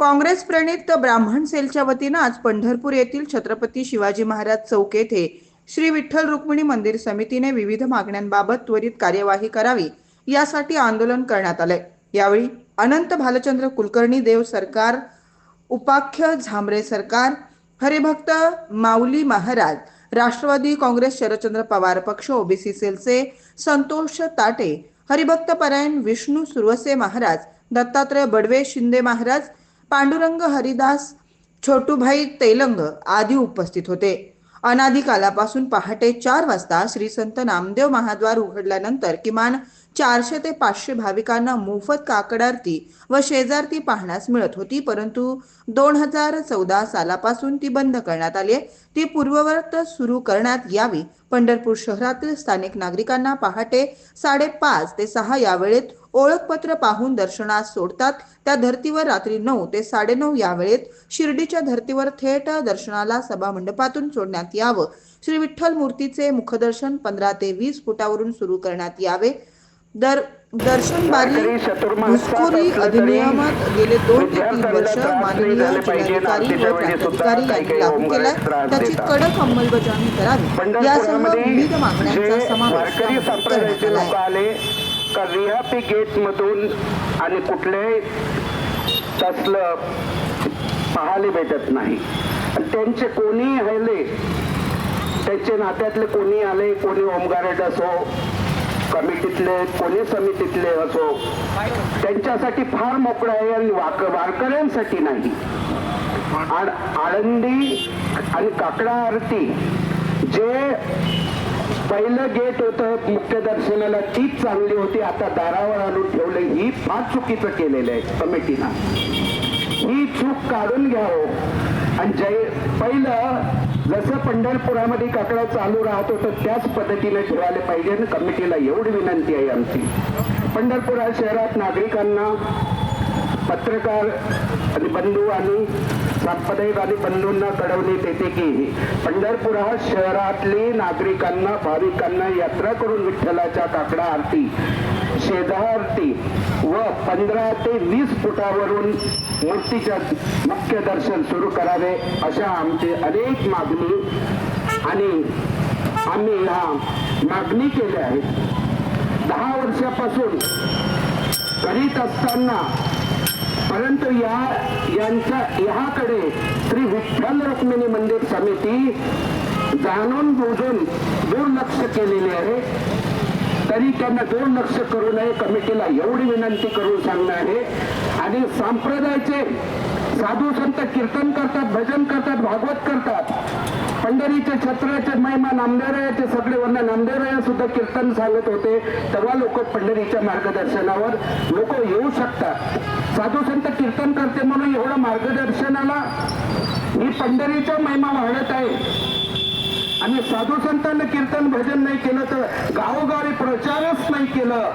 काँग्रेस प्रणित ब्राह्मण सेलच्या वतीनं आज पंढरपूर येथील छत्रपती शिवाजी महाराज चौक येथे श्री विठ्ठल रुक्मिणी मंदिर समितीने विविध मागण्यांबाबत त्वरित कार्यवाही करावी यासाठी आंदोलन करण्यात आले यावेळी अनंत भालचंद्र कुलकर्णी देव सरकार उपाख्य झांबरे सरकार हरिभक्त माऊली महाराज राष्ट्रवादी काँग्रेस शरदचंद्र पवार पक्ष ओबीसी सेलचे संतोष ताटे हरिभक्त परायण विष्णू सुरवसे महाराज दत्तात्रय बडवे शिंदे महाराज पांडुरंग हरिदास छोटूभाई तेलंग आदी उपस्थित होते. अनादी कालापासून पहाटे चार वाजता श्री संत नामदेव महाद्वार उघडल्यानंतर किमान चारशे ते पाचशे भाविकांना मोफत काकड आरती व शेजारती पाहण्यास मिळत होती परंतु दोन हजार चौदा सालापासून ती बंद करण्यात आली आहे. ती पूर्ववत सुरू करण्यात यावी. पंढरपूर शहरातील स्थानिक नागरिकांना पहाटे साडेपाच ते सहा या वेळेत ओळखपत्र पाहून दर्शनास सोडतात. त्या धर्तीवर रात्री नऊ ते साडेनऊ या वेळेत शिर्डीच्या धर्तीवर थेट दर्शनाला सभा मंडपातून सोडण्यात यावं. श्री विठ्ठल मूर्तीचे मुखदर्शन पंधरा ते वीस फुटावरून सुरू करण्यात यावे. दर दर्शन बारी घुसखोरी अधिनियमात गेले दोन ते तीन वर्ष माननीय जिल्हाधिकारी व प्रांताधिकारी यांनी लागू केलाय. त्याची कडक अंमलबजावणी करावी. यासह विविध मागण्यांचा समावेश करण्यात आला आहे का रिहापी गेट मधून आणि कुठल्याही तसलं पाहायला भेटत नाही. आणि त्यांचे कोणी आले त्यांचे नात्यातले कोणी आले? कोणी होमगार्ड असो कमिटीतले कोणी समितीतले असो त्यांच्यासाठी फार मोकळं आहे आणि वाक वारकऱ्यांसाठी नाही. आळ- आळंदी आणि काकडा आरती जे पहिलं गेट होतं मुख्य दर्शनाला तीच चांगली होती. आता दारावर आणून ठेवलं ही फार चुकीचं केलेलं आहे कमिटीनं. ही चूक काढून घ्यावं. आणि जय पहिलं जसं पंढरपुरामध्ये काकडा चालू राहत होतं त्याच पद्धतीने ठेवायला पाहिजे आणि कमिटीला एवढी विनंती आहे आमची. पंढरपुरा शहरात नागरिकांना पत्रकार आणि बंधू आणि संपादक बंधूंना कळवण्यात येते की पंढरपुरात शहरातली नागरिकांना भाविकांना यात्रा करून विठ्ठलाच्या काकडा आरती शेजारती व पंधरा ते वीस फुटावरून मूर्तीच्या मुख्य दर्शन सुरू करावे अशा आमचे अनेक मागणी आणि आम्ही ह्या मागणी केल्या आहेत दहा वर्षापासून करीत असताना परंतु या यांच्या ह्याकडे श्री विठ्ठल रुक्मिणी मंदिर समिती जाणून बुजून दुर्लक्ष केलेले आहे. तरी त्यांना दुर्लक्ष करू नये. कमिटीला एवढी विनंती करून सांगणार आहे. आणि संप्रदायाचे साधू संत कीर्तन करतात भजन करतात भागवत करतात. पंढरीचे छत्राचे महिमा नामदेवरायाचे सगळे वर्ण नामदेवराया सुद्धा कीर्तन सांगत होते. तेव्हा लोक पंढरीच्या मार्गदर्शनावर लोक येऊ शकतात. साधू संत कीर्तन करते म्हणून एवढं मार्गदर्शनाला ही पंढरीचा महिमा वाढत आहे. आणि साधू संतांनी कीर्तन भजन नाही केलं तर गावोगावी प्रचारच नाही केलं.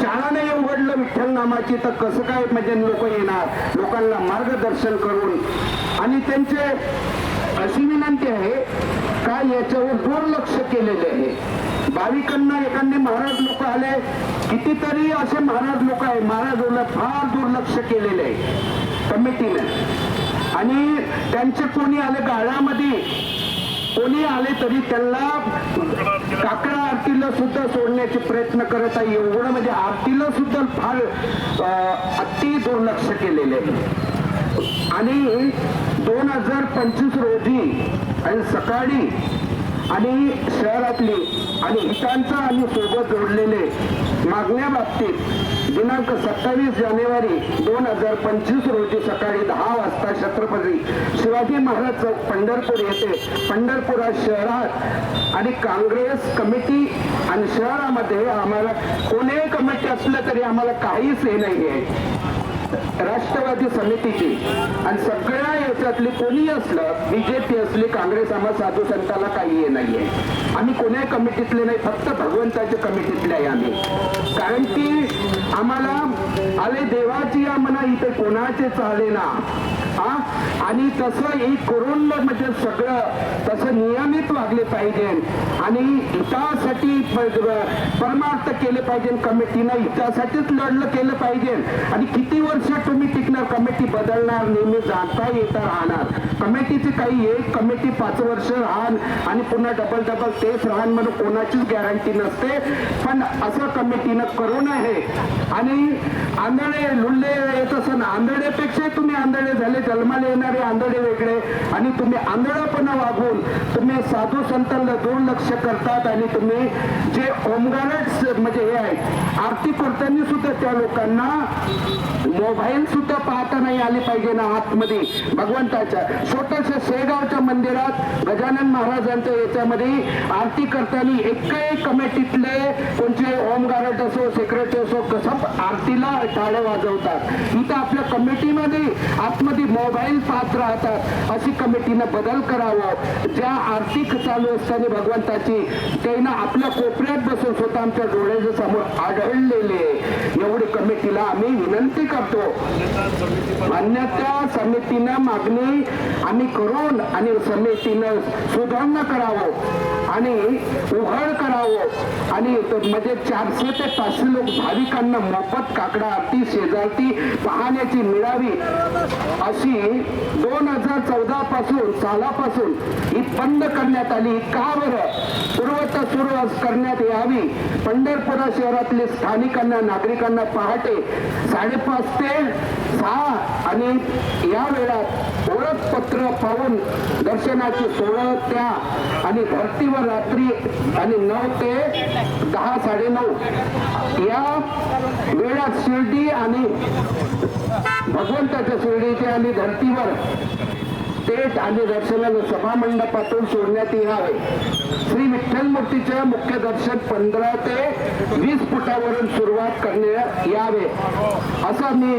शाळा नाही उघडलं विठ्ठल नामाची तर कसं काय म्हणजे लोक येणार? लोकांना मार्गदर्शन करून. आणि त्यांचे अशी विनंती आहे का याच्यावर दुर्लक्ष केलेले आहे? भाविकांना एकांनी महाराज लोक आले कितीतरी असे महाराज लोक आहे महाराजांना फार दुर्लक्ष केलेले आहे. कमिटीने. आणि त्यांचे कोणी आले गाळामध्ये? कोणी आले तरी त्यांना काकडा आरतीला सुद्धा सोडण्याचे प्रयत्न करत आहे. एवढं म्हणजे आरतीला सुद्धा फार अति दुर्लक्ष केलेले आणि दोन हजार पंचवीस रोजी आणि सकाळी आणि शहरातली आणि हितांचा आणि सोबत जोडलेले मागण्या बाबतीत दिनांक सत्तावीस जानेवारी दोन हजार पंचवीस रोजी सकाळी दहा वाजता छत्रपती शिवाजी महाराज चौक पंढरपूर येथे पंढरपुरा शहरात आणि काँग्रेस कमिटी आणि शहरामध्ये आम्हाला कोणीही कमिटी असलं तरी आम्हाला काहीच हे नाही आहे. राष्ट्रवादी समितीची आणि सगळ्या याच्यातली कोणी असलं बीजेपी असली काँग्रेस आम्हाला साधू संताला काही हे नाहीये. आम्ही कोण्या कमिटीतले नाही फक्त भगवंताच्या कमिटीतले आहे आम्ही. कारण की आम्हाला आले देवाची या मना इथे कोणाचे चाले ना? आणि तसं एक करून म्हणजे सगळं तसं नियमित वागले पाहिजे. आणि हितासाठी परमार्थ केले पाहिजे कमिटीनं हितासाठीच लढलं केलं पाहिजे. आणि किती वर्ष तुम्ही टिकणार कमिटी बदलणार नेहमी जाता येता राहणार. कमिटीचे काही एक कमिटी पाच वर्ष राहण आणि पुन्हा डबल डबल तेच राहण म्हणून कोणाचीच गॅरंटी नसते. पण असं कमिटीनं करू नये. आणि आंधळे लुल्ले येत असं आंधळेपेक्षा तुम्ही आंधळे झाले जन्माले येणारे आंधळे वेगळे आणि तुम्ही आंधळेपणा वागून तुम्ही साधू संतांना दुर्लक्ष करतात आणि तुम्ही जे ओमगारच म्हणजे हे आहेत आरती करताना सुद्धा त्या लोकांना मोबाईल सुद्धा पाहता नाही आले पाहिजे ना आतमध्ये. भगवंताच्या छोट्याशा शेगावच्या मंदिरात गजानन महाराजांच्या याच्यामध्ये आरती करताना एकही कमिटीतले कोणते होमगार्ड असो सेक्रेटरी असो कसं आरतीला टाळं वाजवतात. इथं आपल्या कमिटीमध्ये आतमध्ये मोबाईल पाहत राहतात. अशी कमिटीनं बदल करावं. ज्या आर्थिक चालू असताना भगवंताची त्यांना आपल्या कोपऱ्यात बसून स्वतः आमच्या डोळ्याच्या समोर आढळलेले एवढी कमिटीला आम्ही विनंती करतो. मान्यता समितीनं मागणी आम्ही करून आणि समितीनं सुधारणा करावं आणि उघड करावं. आणि म्हणजे चारशे ते पाचशे लोक भाविकांना मोफत काकडा आरती शेजारती पाहण्याची मिळावी अशी दोन हजार चौदा पासून सालापासून ही बंद करण्यात आली. का बरं? पूर्वता सुरू करण्यात यावी. पंढरपुरा शहरातले स्थानिकांना नागरिकांना पहाटे साडेपाच ते सहा आणि या वेळात ओळखपत्र पाहून दर्शनाची सोळा त्या आणि धर्तीवर रात्री आणि नऊ ते दहा साडेनऊ या वेळात शिर्डी आणि भगवंताच्या शिर्डीचे आणि धर्तीवर पेट आणि दर्शनाला सभा मंडपातून सोडण्यात यावे श्री विठ्ठल मूर्तीचे मुख्य दर्शन पंधरा ते वीस फुटावरून सुरुवात करण्यात यावे. असं मी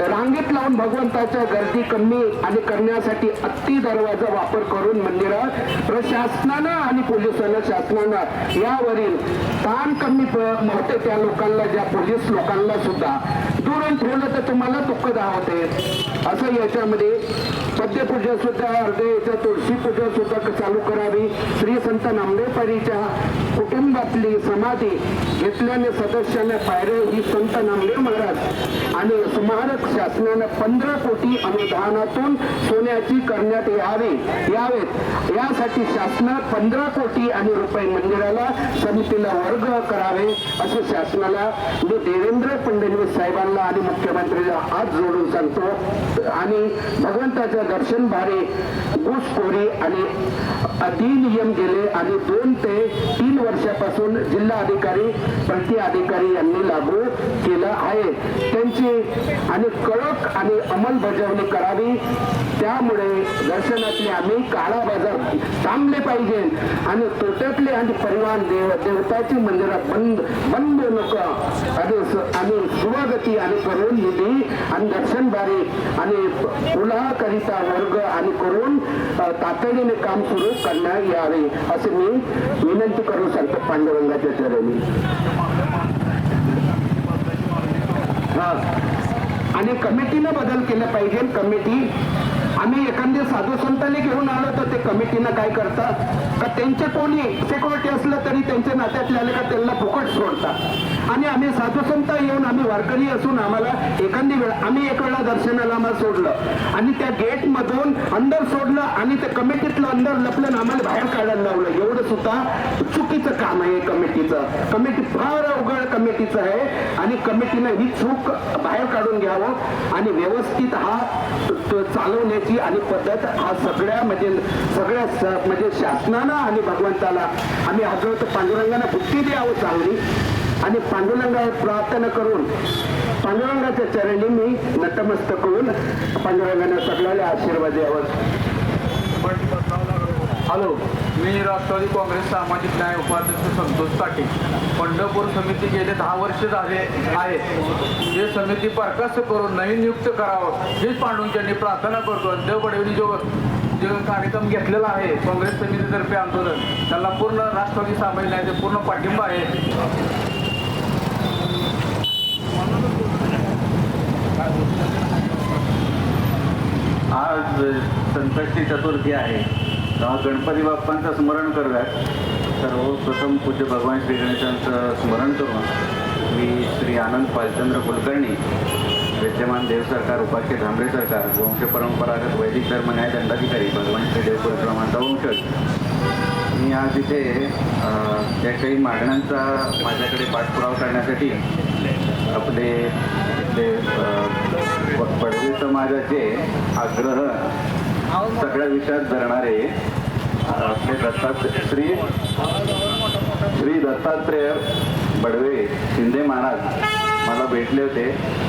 रांगेत लावून भगवंताच्या गर्दी कमी आणि करण्यासाठी अत्ती दरवाजा वापर करून मंदिरात प्रशासनानं आणि पोलिसांना शासनानं यावरील ताण कमी होते त्या लोकांना ज्या पोलीस लोकांना सुद्धा दुरून ठेवलं तर तुम्हाला दुःख दावते असं याच्यामध्ये पद्यपूजा सुद्धा हृदयाच्या तुळशी पूजा सुद्धा चालू करावी. श्री संत नामदेवपारीच्या कुटुंबातली समाधी घेतल्याने सदस्याने पायरे ही संत नामदेव महाराज आणि स्मारक शासनाने पंधरा कोटी अनुदानातून सोन्याची करण्यात यावी यावेत. यासाठी शासनात पंधरा कोटी आणि रुपये मंदिराला समितीला वर्ग करावे असे शासनाला मी देवेंद्र फडणवीस साहेबांना आणि मुख्यमंत्रीला हात जोडून सांगतो. आणि भगवंताच्या दर्शन भारे घुसखोरी आणि अधिनियम गेले आणि दोन ते तीन वर्षापासून जिल्हा अधिकारी प्रति अधिकारी यांनी लागू केलं आहे. त्यांची आणि कडक आणि अंमलबजावणी करावी. त्यामुळे दर्शनातले आम्ही काळा बाजार थांबले पाहिजे आणि तोट्यातले आणि परिवहन देव देवताची मंदिरात बंद बंद नको. आणि स- आणि सुवागती आणि करून निधी आणि दर्शन बारी आणि पुलाकरिता वर्ग आणि करून तातडीने काम सुरू करण्यात यावे असे मी विनंती करू सांगतो पांडुरंगाच्या चरणी हा. आणि कमिटीनं बदल केले पाहिजे कमिटी आम्ही एखाद्या साधू संतांनी घेऊन आलो तर ते कमिटीनं काय करतात? का त्यांचे कोणी सिक्युरिटी असलं तरी त्यांच्या नात्यातले आले का त्यांना फुकट सोडतात? आणि आम्ही साधुसंत येऊन आम्ही वारकरी असून आम्हाला एखादी वेळ आम्ही एक वेळा दर्शनाला आम्हाला सोडलं. आणि त्या गेटमधून अंदर सोडलं आणि त्या कमिटीतलं अंदर लपलं आणि आम्हाला बाहेर काढायला लावलं. एवढं सुद्धा चुकीचं काम आहे कमिटीचं. कमिटी फार अवघड कमिटीचं आहे. आणि कमिटीनं ही चूक बाहेर काढून घ्यावं. आणि व्यवस्थित हा चालवण्याची चालवण्याची आणि पद्धत हा सगळ्या म्हणजे सगळ्या म्हणजे शासनानं आणि भगवंताला आम्ही हजरत पांडुरंगाने बुद्धी द्यावं चांगली. आणि पांडुरंगा प्रार्थना करून पांडुरंगाच्या चरणी मी नतमस्तक होऊन पांडुरंगाने सगळ्याला आशीर्वाद द्यावं. हॅलो मी राष्ट्रवादी काँग्रेस सामाजिक न्याय उपाध्यक्ष संतोष पाटील. पंढरपूर समिती गेले दहा वर्ष झाले आहे. हे समिती बरखास्त करून नवीन नियुक्त करावं हेच पांडुंच्यांनी प्रार्थना करतो. आणि देव बडवेनी जो जे कार्यक्रम घेतलेला आहे काँग्रेस समितीतर्फे आंदोलन त्याला पूर्ण राष्ट्रवादी सामाजिक न्यायाचा पूर्ण पाठिंबा आहे. आज संकष्टी चतुर्थी आहे. तेव्हा गणपती बाप्पांचं स्मरण करूयात. सर्वप्रथम हो, पूज्य भगवान श्री गणेशांचं स्मरण करून मी श्री आनंद पालचंद्र कुलकर्णी विद्यमान देव सरकार उपाख्य धांबरे सरकार वंश परंपरागत वैदिक धर्म न्याय दंडाधिकारी भगवान श्री देव परशुरामांचा वंशज मी आज इथे अ, ज्या काही मागण्यांचा माझ्याकडे पाठपुरावा करण्यासाठी आपले इथले अ, समाजाचे आग्रह सगळ्या विषयात धरणारे आपले दत्तात्रय श्री श्री दत्तात्रेय बडवे शिंदे महाराज मला भेटले होते.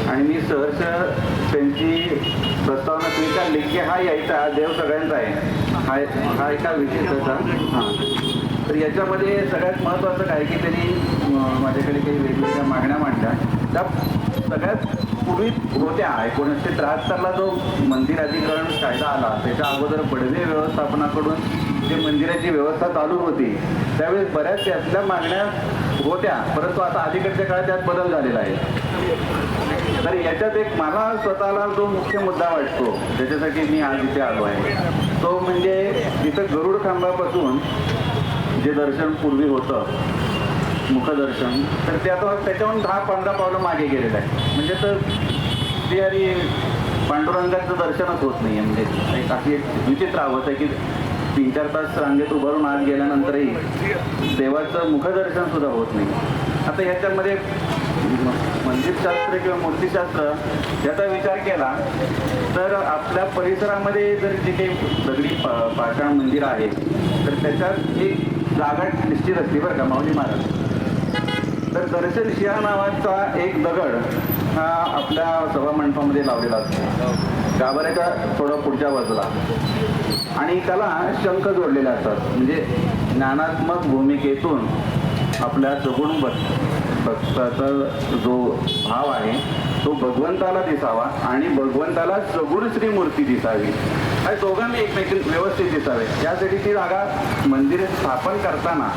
आणि मी सहर्ष त्यांची प्रस्तावना स्वीकारली की हा यायचा देव सगळ्यांचा आहे. हा हा एका विशेषाचा. हां. तर याच्यामध्ये सगळ्यात महत्त्वाचं काय की त्यांनी माझ्याकडे काही वेगवेगळ्या मागण्या मांडल्या. त्या सगळ्यात पूर्वी होत्या. एकोणीसशे त्र्याहत्तरला जो मंदिर अधिकरण कायदा आला त्याच्या अगोदर बडवे व्यवस्थापनाकडून जे मंदिराची व्यवस्था चालू होती त्यावेळेस बऱ्याच त्यातल्या मागण्या होत्या. परंतु आता अलीकडच्या काळात त्यात बदल झालेला आहे. तर याच्यात एक मला स्वतःला जो मुख्य मुद्दा वाटतो त्याच्यासाठी मी आज इथे आलो आहे. तो म्हणजे इथं गरुड खांबापासून जे दर्शन पूर्वी होतं मुखदर्शन. तर ते आता त्याच्याहून दहा पंधरा पावलं मागे गेलेलं आहे म्हणजे तर ते आणि पांडुरंगाचं दर्शनच होत नाही म्हणजे एक अशी एक विचित्र आवत आहे की तीन चार तास रांगेत उभारून आत गेल्यानंतरही देवाचं मुखदर्शन सुद्धा होत नाही. आता ह्याच्यामध्ये मंदिरशास्त्र किंवा मूर्तीशास्त्र याचा विचार केला तर आपल्या परिसरामध्ये जर जे काही दगडी पा पाषाण मंदिर आहे तर त्याच्यात एक जागा निश्चित असते बरं का माऊली महाराज? तर दर्शन शिया नावाचा एक दगड हा आपल्या सभा मंडपामध्ये लावलेला असतो. गाभाऱ्याच्या थोडं पुढच्या बाजूला. आणि त्याला शंख जोडलेले असतात. म्हणजे ज्ञानात्मक भूमिकेतून आपल्या सगुण बस भक्ताचा जो भाव आहे तो भगवंताला दिसावा आणि भगवंताला सगुण श्री मूर्ती दिसावी. आणि दोघांनी एकमेकी व्यवस्थित दिसावे. यासाठी ती जागा मंदिर स्थापन करताना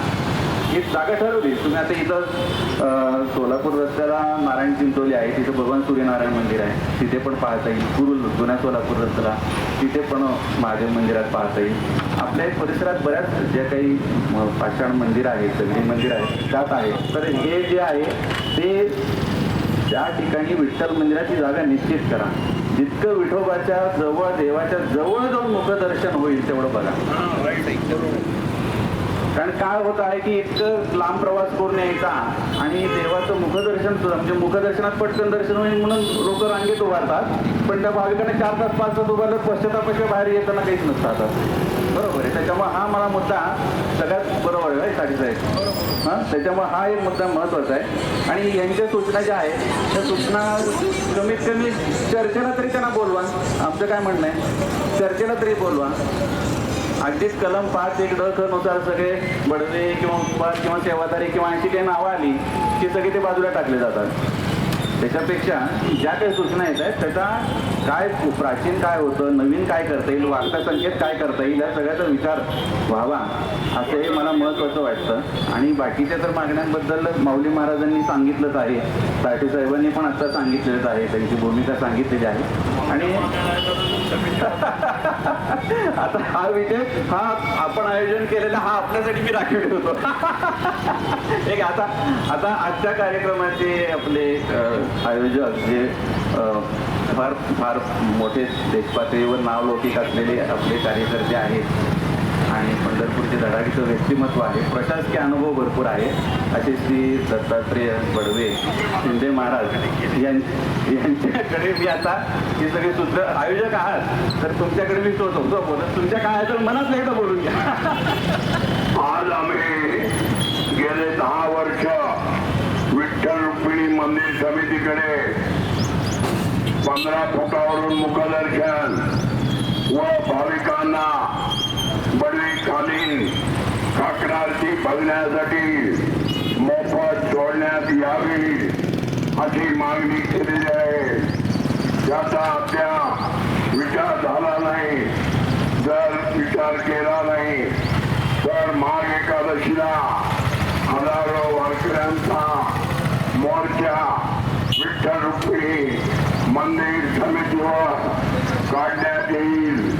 एक जागा ठरवली. तुम्ही आता इथं सोलापूर रस्त्याला नारायण चिंचोली आहे तिथं भगवान सूर्यनारायण मंदिर आहे. तिथे पण पाहता येईल. कुरुल जुन्या सोलापूर रस्त्याला तिथे पण महादेव मंदिरात पाहता येईल. आपल्या परिसरात बऱ्याच ज्या काही पाषाण मंदिर आहेत सगळी मंदिर आहेत त्यात आहे. तर हे जे आहे ते त्या ठिकाणी विठ्ठल मंदिराची जागा निश्चित करा. जितकं विठोबाच्या जवळ देवाच्या जवळ जाऊन मुखदर्शन होईल तेवढं बघा. कारण काय होत आहे की इतकं लांब प्रवास करून यायचा आणि देवाचं मुखदर्शन सुद्धा म्हणजे मुखदर्शनात पटकन दर्शन होईल म्हणून लोक रांगेत उभारतात. पण त्या भाविकांना चार तास पाच तास उभारलं पश्चातापेक्षा बाहेर येताना काहीच नसतात बरोबर आहे. त्याच्यामुळे हा मला मुद्दा सगळ्यात बरोबर आहे साठी साहेब हां? त्याच्यामुळे हा एक मुद्दा महत्त्वाचा आहे. आणि यांच्या सूचना ज्या आहेत त्या सूचना कमीत कमी चर्चेला तरी त्यांना बोलवा. आमचं काय म्हणणं आहे? चर्चेला तरी बोलवा. अगदीच कलम पाच एक डनुसार नुसार सगळे बडवे किंवा उपवास किंवा सेवादारी किंवा आणखी काही नावं आली की सगळे ते बाजूला टाकले जातात. त्याच्यापेक्षा ज्या काही सूचना येत आहेत त्याचा काय प्राचीन काय होतं नवीन काय करता येईल वाढता संकेत काय करता येईल या सगळ्याचा विचार व्हावा असं हे मला महत्त्वाचं वाटतं. आणि बाकीच्या तर मागण्यांबद्दल माऊली महाराजांनी सांगितलंच आहे. साठे साहेबांनी पण आता सांगितलेलंच आहे त्यांची भूमिका सांगितलेली आहे. आणि आता हा विषय हा आपण आयोजन केलेला हा आपल्यासाठी मी राखीव ठेवतो. एक आता आता आजच्या कार्यक्रमाचे आपले आयोजक जे फार फार मोठे देशपातळीवर नावलौकिक असलेले आपले कार्यकर्ते आहेत. आणि पंढरपूरचे धडाडीचं व्यक्तिमत्व आहे. प्रशासकीय अनुभव भरपूर आहे. असे श्री दत्तात्रेय बडवे शिंदे महाराज यां- यांच्याकडे मी आता ही सगळी सूत्र आयोजक आहात. तर तुमच्याकडे मी तोच होतो बोलत तुमच्या काय तर मनात एकदा बोलून घ्या. आज आम्ही गेले दहा वर्ष विठ्ठल रुक्मिणी मंदिर समितीकडे पंधरा फुटावरून मुखदर्शन व भाविकांना बडवी खाली काकडारती बघण्यासाठी मोफत सोडण्यात यावी अशी मागणी केलेली आहे. त्याचा अद्याप विचार झाला नाही. जर विचार केला नाही तर माघ एकादशीला हजारो वारकऱ्यांचा मोर्चा विठ्ठल रुक्मिणी मंदिर समितीवर काढण्यात येईल.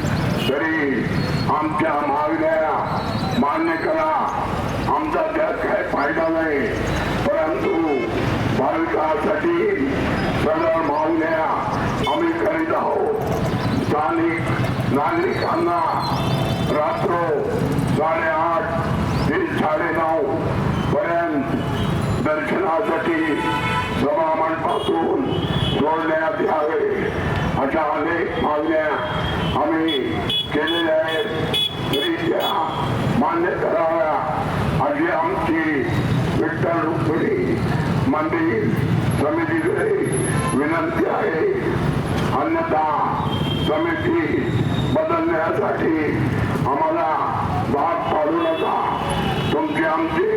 तरी आमच्या मागण्या मान्य करा. आमचा त्यात काही फायदा नाही. परंतु भाविकांसाठी सगळ्या मागण्या आम्ही करीत आहोत. स्थानिक नागरिकांना रात्र साडेआठ अशा अनेक मागण्या आम्ही केलेल्या आहेत. तरी त्या मान्य कराव्या. अशी आमची विठ्ठल रुक्मिणी मंदिर समितीकडे विनंती आहे. अन्यथा समिती बदलण्यासाठी आम्हाला भाग पाडू नका. तुमची आमची